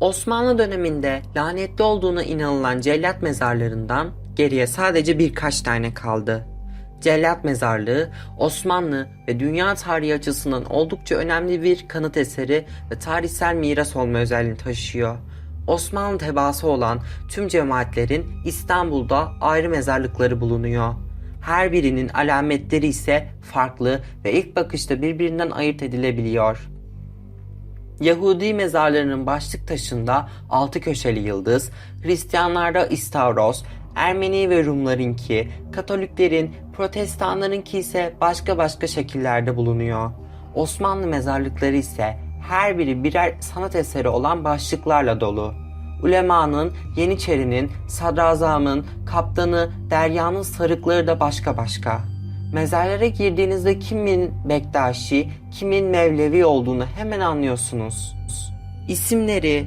Osmanlı döneminde lanetli olduğuna inanılan cellat mezarlarından geriye sadece birkaç tane kaldı. Cellat mezarlığı Osmanlı ve dünya tarihi açısından oldukça önemli bir kanıt eseri ve tarihsel miras olma özelliğini taşıyor. Osmanlı tebaası olan tüm cemaatlerin İstanbul'da ayrı mezarlıkları bulunuyor. Her birinin alametleri ise farklı ve ilk bakışta birbirinden ayırt edilebiliyor. Yahudi mezarlarının başlık taşında altı köşeli yıldız, Hristiyanlarda istavros, Ermeni ve Rumlarınki, Katoliklerin, Protestanlarınki ise başka başka şekillerde bulunuyor. Osmanlı mezarlıkları ise her biri birer sanat eseri olan başlıklarla dolu. Ulemanın, Yeniçerinin, Sadrazamın, Kaptanı, Derya'nın sarıkları da başka başka. Mezarlara girdiğinizde kimin Bektaşi, kimin Mevlevi olduğunu hemen anlıyorsunuz. İsimleri,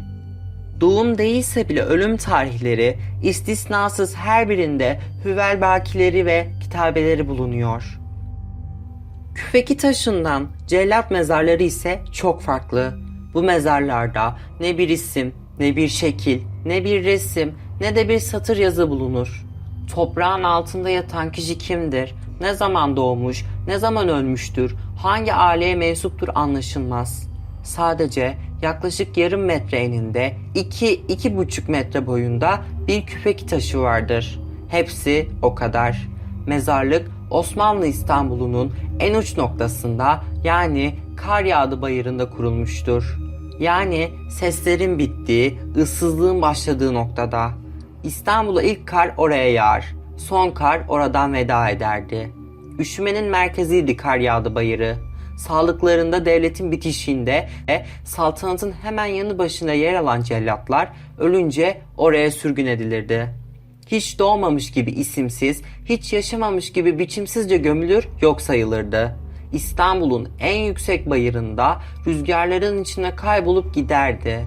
doğum değilse bile ölüm tarihleri, istisnasız her birinde hüvel bakileri ve kitabeleri bulunuyor. Küfeki taşından cellat mezarları ise çok farklı. Bu mezarlarda ne bir isim, ne bir şekil, ne bir resim, ne de bir satır yazı bulunur. Toprağın altında yatan kişi kimdir, ne zaman doğmuş, ne zaman ölmüştür, hangi aileye mensuptur anlaşılmaz. Sadece yaklaşık yarım metre eninde 2-2,5 metre boyunda bir küpeki taşı vardır. Hepsi o kadar. Mezarlık Osmanlı İstanbul'unun en uç noktasında yani kar yağdı bayırında kurulmuştur. Yani seslerin bittiği, ıssızlığın başladığı noktada. İstanbul'a ilk kar oraya yağar. Son kar oradan veda ederdi. Üşümenin merkeziydi kar yağdı bayırı. Sağlıklarında devletin bitişiğinde ve saltanatın hemen yanı başında yer alan cellatlar ölünce oraya sürgün edilirdi. Hiç doğmamış gibi isimsiz, hiç yaşamamış gibi biçimsizce gömülür yok sayılırdı. İstanbul'un en yüksek bayırında rüzgarların içine kaybolup giderdi.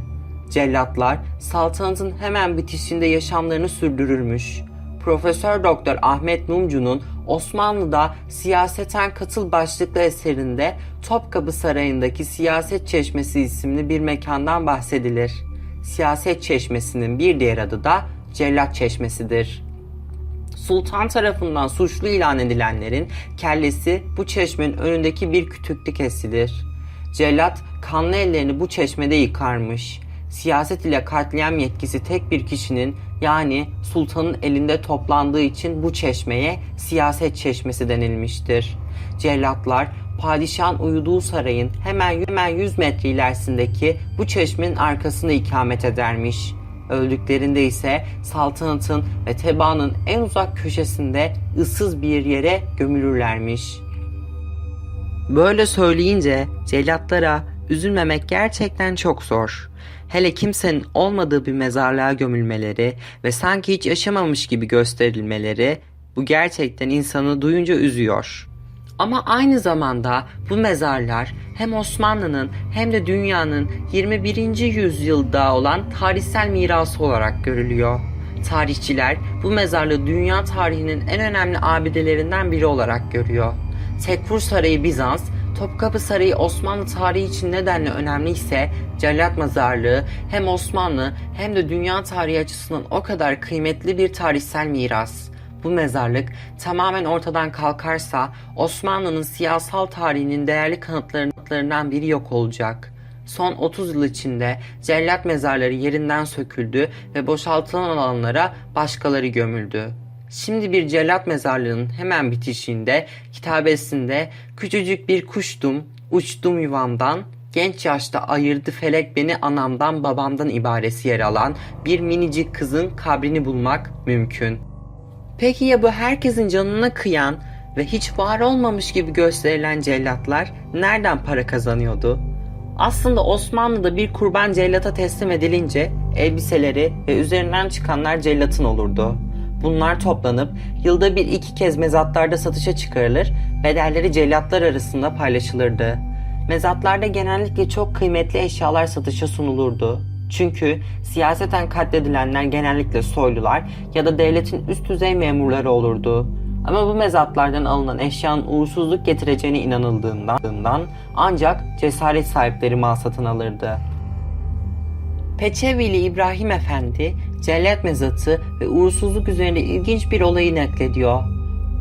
Cellatlar saltanatın hemen bitişinde yaşamlarını sürdürürmüş. Profesör Doktor Ahmet Mumcu'nun Osmanlı'da Siyaseten Katıl başlıklı eserinde Topkapı Sarayı'ndaki Siyaset Çeşmesi isimli bir mekandan bahsedilir. Siyaset Çeşmesi'nin bir diğer adı da Cellat Çeşmesi'dir. Sultan tarafından suçlu ilan edilenlerin kellesi bu çeşmenin önündeki bir kütükte kesilir. Cellat kanlı ellerini bu çeşmede yıkarmış. Siyaset ile katliam yetkisi tek bir kişinin yani sultanın elinde toplandığı için bu çeşmeye siyaset çeşmesi denilmiştir. Cellatlar padişahın uyuduğu sarayın hemen hemen 100 metre ilerisindeki bu çeşmenin arkasında ikamet edermiş. Öldüklerinde ise saltanatın ve tebaanın en uzak köşesinde ıssız bir yere gömülürlermiş. Böyle söyleyince cellatlara üzülmemek gerçekten çok zor. Hele kimsenin olmadığı bir mezarlığa gömülmeleri ve sanki hiç yaşamamış gibi gösterilmeleri bu gerçekten insanı duyunca üzüyor. Ama aynı zamanda bu mezarlar hem Osmanlı'nın hem de dünyanın 21. yüzyılda olan tarihsel mirası olarak görülüyor. Tarihçiler bu mezarlığı dünya tarihinin en önemli abidelerinden biri olarak görüyor. Tekfur Sarayı Bizans, Topkapı Sarayı Osmanlı tarihi için nedenle önemli ise Cellat Mezarlığı hem Osmanlı hem de dünya tarihi açısından o kadar kıymetli bir tarihsel miras. Bu mezarlık tamamen ortadan kalkarsa Osmanlı'nın siyasal tarihinin değerli kanıtlarından biri yok olacak. Son 30 yıl içinde cellat mezarları yerinden söküldü ve boşaltılan alanlara başkaları gömüldü. Şimdi bir cellat mezarlığının hemen bitişiğinde kitabesinde küçücük bir kuştum, uçtum yuvamdan, genç yaşta ayırdı felek beni anamdan babamdan ibaresi yer alan bir minicik kızın kabrini bulmak mümkün. Peki ya bu herkesin canına kıyan ve hiç var olmamış gibi gösterilen cellatlar nereden para kazanıyordu? Aslında Osmanlı'da bir kurban cellata teslim edilince elbiseleri ve üzerinden çıkanlar cellatın olurdu. Bunlar toplanıp yılda bir iki kez mezatlarda satışa çıkarılır, bedelleri cellatlar arasında paylaşılırdı. Mezatlarda genellikle çok kıymetli eşyalar satışa sunulurdu. Çünkü siyaseten katledilenler genellikle soylular ya da devletin üst düzey memurları olurdu. Ama bu mezatlardan alınan eşyanın uğursuzluk getireceğine inanıldığından ancak cesaret sahipleri mal satın alırdı. Peçevili İbrahim Efendi, cellat mezatı ve uğursuzluk üzerine ilginç bir olayı naklediyor.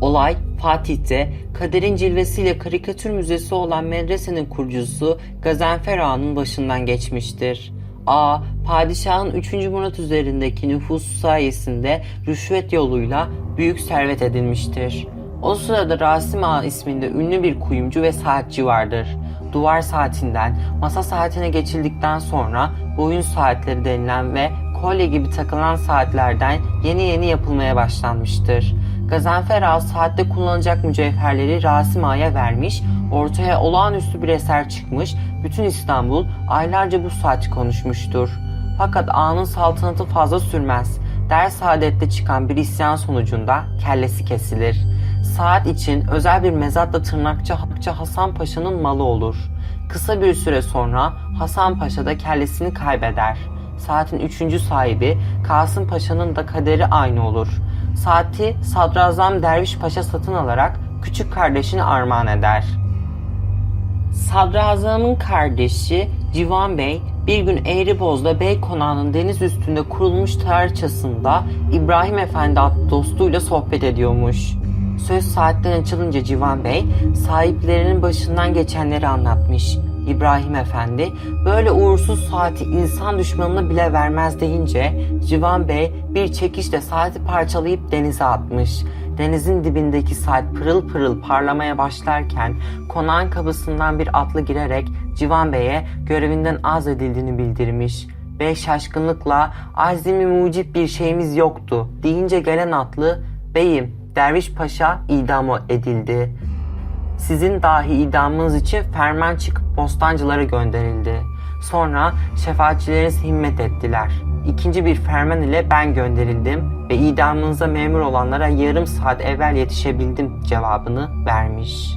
Olay, Fatih'te kaderin cilvesiyle karikatür müzesi olan medresenin kurucusu Gazanfer Ağa'nın başından geçmiştir. A, padişahın 3. Murat üzerindeki nüfusu sayesinde rüşvet yoluyla büyük servet edinmiştir. O sırada Rasim Ağa isminde ünlü bir kuyumcu ve saatçi vardır. Duvar saatinden masa saatine geçildikten sonra boyun saatleri denilen ve kolye gibi takılan saatlerden yeni yeni yapılmaya başlanmıştır. Gazanfer Ağa saatte kullanılacak mücevherleri Rasim Ağa'ya vermiş, ortaya olağanüstü bir eser çıkmış, bütün İstanbul aylarca bu saati konuşmuştur. Fakat ağanın saltanatı fazla sürmez. Der Saadet'te çıkan bir isyan sonucunda kellesi kesilir. Saat için özel bir mezatla tırnakçı Hakçı Hasan Paşa'nın malı olur. Kısa bir süre sonra Hasan Paşa da kellesini kaybeder. Saatin üçüncü sahibi Kasım Paşa'nın da kaderi aynı olur. Saati Sadrazam Derviş Paşa satın alarak küçük kardeşine armağan eder. Sadrazamın kardeşi Civan Bey bir gün Eğriboz'da Bey Konağı'nın deniz üstünde kurulmuş tarihçasında İbrahim Efendi adlı dostuyla sohbet ediyormuş. Söz saatten açılınca Civan Bey sahiplerinin başından geçenleri anlatmış. İbrahim Efendi böyle uğursuz saati insan düşmanına bile vermez deyince Civan Bey bir çekişle saati parçalayıp denize atmış. Denizin dibindeki saat pırıl pırıl parlamaya başlarken konağın kapısından bir atlı girerek Civan Bey'e görevinden az edildiğini bildirmiş. Bey şaşkınlıkla azimi mucip bir şeyimiz yoktu deyince gelen atlı beyim Derviş Paşa idam edildi. Sizin dahi idamınız için ferman çıkıp bostancılara gönderildi. Sonra şefaatçileriniz himmet ettiler. İkinci bir ferman ile ben gönderildim ve idamınıza memur olanlara yarım saat evvel yetişebildim cevabını vermiş.